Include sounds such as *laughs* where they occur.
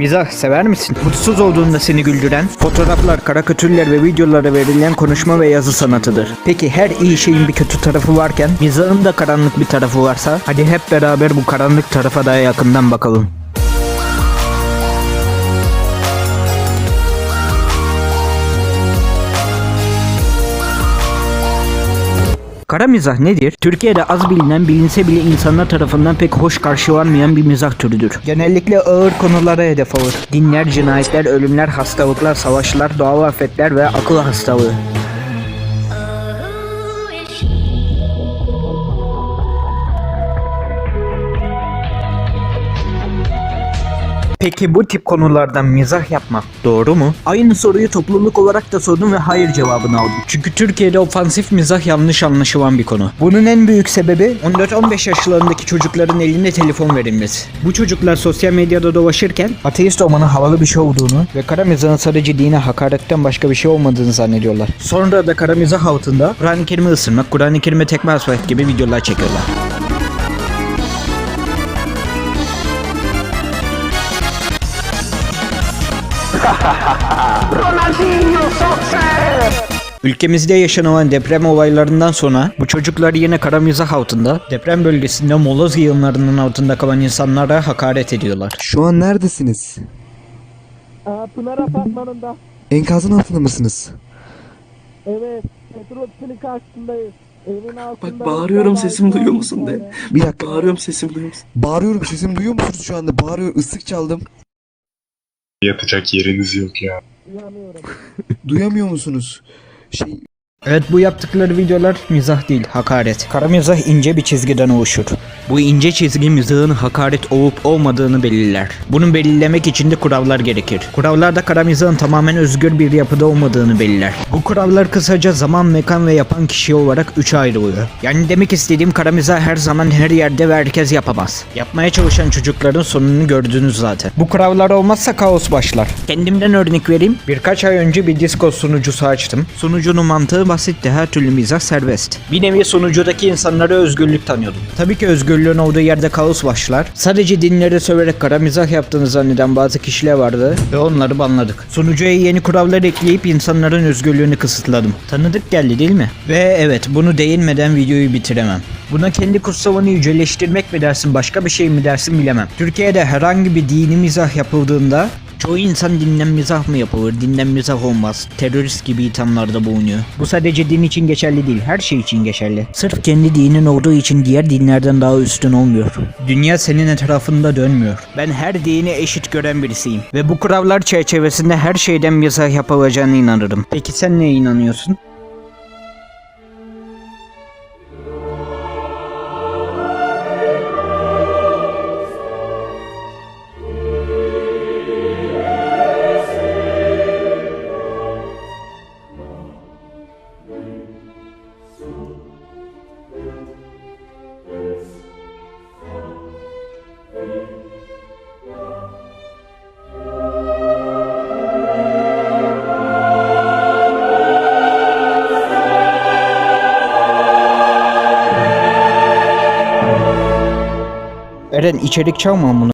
Mizah sever misin? Mutsuz olduğunda seni güldüren fotoğraflar, karikatürler ve videolara verilen konuşma ve yazı sanatıdır. Peki her iyi şeyin bir kötü tarafı varken mizahın da karanlık bir tarafı varsa hadi hep beraber bu karanlık tarafa daha yakından bakalım. Kara mizah nedir? Türkiye'de az bilinen, bilinse bile insanlar tarafından pek hoş karşılanmayan bir mizah türüdür. Genellikle ağır konulara hedef alır. Dinler, cinayetler, ölümler, hastalıklar, savaşlar, doğal afetler ve akıl hastalığı. Peki bu tip konulardan mizah yapmak doğru mu? Aynı soruyu topluluk olarak da sordum ve hayır cevabını aldım. Çünkü Türkiye'de ofansif mizah yanlış anlaşılan bir konu. Bunun en büyük sebebi 14-15 yaşlarındaki çocukların eline telefon verilmesi. Bu çocuklar sosyal medyada dolaşırken ateist olmanın havalı bir şey olduğunu ve kara mizahın sadece dine hakaretten başka bir şey olmadığını zannediyorlar. Sonra da kara mizah altında Kur'an-ı Kerim'i ısırmak, Kur'an-ı Kerim'e tekme atmak gibi videolar çekiyorlar. Ülkemizde yaşanılan deprem olaylarından sonra bu çocuklar yine kara mizah altında deprem bölgesinde moloz yığınlarının altında kalan insanlara hakaret ediyorlar. Şu an neredesiniz? Aa, Pınar Apartmanı'nda. Enkazın altında mısınız? Evet. Petrol karşısındayız. Evin altında. Bak bağırıyorum sesimi duyuyor musun de. Bir dakika. Bağırıyorum sesimi duyuyor musun? Bağırıyorum sesimi duyuyor musunuz şu anda? Bağırıyor ıslık çaldım. Yatacak yeriniz yok ya. *laughs* Duyamıyor musunuz? Şey Evet bu yaptıkları videolar mizah değil hakaret. Kara mizah ince bir çizgiden oluşur. Bu ince çizgi mizahın hakaret olup olmadığını belirler. Bunu belirlemek için de kurallar gerekir. Kurallar da kara mizahın tamamen özgür bir yapıda olmadığını belirler. Bu kurallar kısaca zaman, mekan ve yapan kişi olarak üçe ayrılıyor. Yani demek istediğim kara mizah her zaman her yerde ve herkes yapamaz. Yapmaya çalışan çocukların sonunu gördünüz zaten. Bu kurallar olmazsa kaos başlar. Kendimden örnek vereyim. Birkaç ay önce bir Discord sunucusu açtım. Sunucunun mantığı basitti. Her türlü mizah serbest. Bir nevi sunucudaki insanlara özgürlük tanıyordum. Tabii ki özgürlüğün olduğu yerde kaos başlar. Sadece dinleri söverek kara mizah yaptığını zanneden bazı kişiler vardı ve onları banladık. Sunucuya yeni kurallar ekleyip insanların özgürlüğünü kısıtladım. Tanıdık geldi değil mi? Ve evet bunu değinmeden videoyu bitiremem. Buna kendi kutsavını yüceleştirmek mi dersin başka bir şey mi dersin bilemem. Türkiye'de herhangi bir dini mizah yapıldığında Çoğu insan dinden mizah mı yapılır, dinden mizah olmaz, terörist gibi ithamlarda bulunuyor. Bu sadece din için geçerli değil, her şey için geçerli. Sırf kendi dinin olduğu için diğer dinlerden daha üstün olmuyor. Dünya senin etrafında dönmüyor. Ben her dini eşit gören birisiyim. Ve bu kurallar çerçevesinde her şeyden mizah yapılacağına inanırım. Peki sen neye inanıyorsun? Eren içerik çalma bunu.